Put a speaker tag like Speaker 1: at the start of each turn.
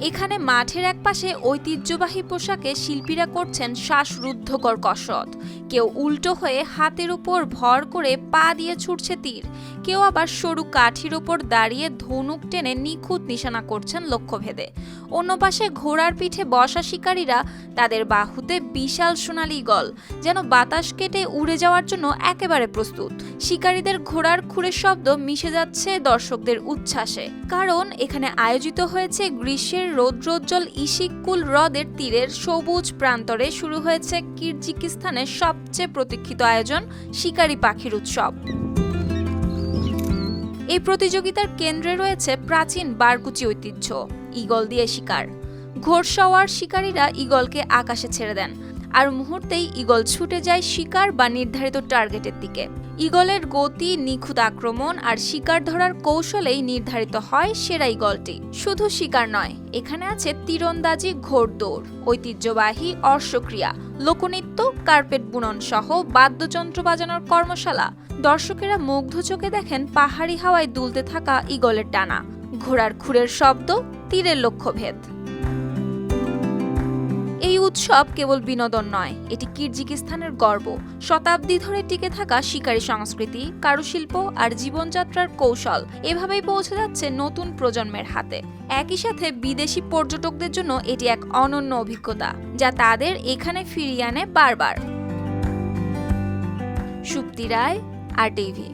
Speaker 1: এখানে মাঠের একপাশে ঐতিহ্যবাহী পোশাকে শিল্পীরা করছেন শ্বাসরুদ্ধকর কসরত। কেউ উল্টো হয়ে হাতের উপর ভর করে পা দিয়ে ছুটছে তীর। কেউ আবার সরু কাঠির উপর দাঁড়িয়ে ধনুক টেনে নিখুঁত নিশানা করছেন লক্ষ্যভেদে। অন্য পাশে ঘোড়ার পিঠে বসা শিকারীরা তাদের বাহুতে বিশাল সোনালি গল, যেন বাতাস কেটে উড়ে যাওয়ার জন্য একেবারে প্রস্তুত। শিকারীদের ঘোড়ার খুরের শব্দ মিশে যাচ্ছে দর্শকদের উচ্ছ্বাসে। কারণ এখানে আয়োজিত হয়েছে গ্রীষ্মের রৌদ্রোজ্জ্বল ইশিককুল হ্রদের তীরের সবুজ প্রান্তরে শুরু হয়েছে কিরজিকিস্তানের সবচেয়ে প্রতীক্ষিত আয়োজন শিকারী পাখির উৎসব। এই প্রতিযোগিতার কেন্দ্রে রয়েছে প্রাচীন বারকুচি ঐতিহ্য ইগল দিয়ে শিকার। ঘোড়সওয়ার শিকারীরা ইগলকে আকাশে ছেড়ে দেন। আর মুহূর্তেই ঈগল ছুটে যায় শিকার বা নির্ধারিত টার্গেটের দিকে। ঈগলের গতি, নিখুঁত আক্রমণ আর শিকার ধরার কৌশলেই নির্ধারিত হয় সেরা ঈগলটি। শুধু শিকার নয়, এখানে আছে তীরন্দাজি ঘোড়দৌড় ঐতিহ্যবাহী অর্শক্রিয়া লোকনৃত্য, কার্পেট বুনন সহ বাদ্যযন্ত্র বাজানোর কর্মশালা। দর্শকেরা মুগ্ধ চোখে দেখেন পাহাড়ি হাওয়ায় দুলতে থাকা ঈগলের টানা। ঘোড়ার খুরের শব্দ, তীরের লক্ষ্যভেদ। উৎসব কেবল বিনোদন নয়, এটি কিরজিকিস্তানের গর্ব। শতাব্দী ধরে টিকে থাকা শিকারী সংস্কৃতি, কারুশিল্প আর জীবনযাত্রার কৌশল এভাবেই পৌঁছে যাচ্ছে নতুন প্রজন্মের হাতে। একই সাথে বিদেশি পর্যটকদের জন্য এটি এক অনন্য অভিজ্ঞতা, যা তাদের এখানে ফিরিয়ে আনে বারবার। সুপ্তি রায়, আর টিভি।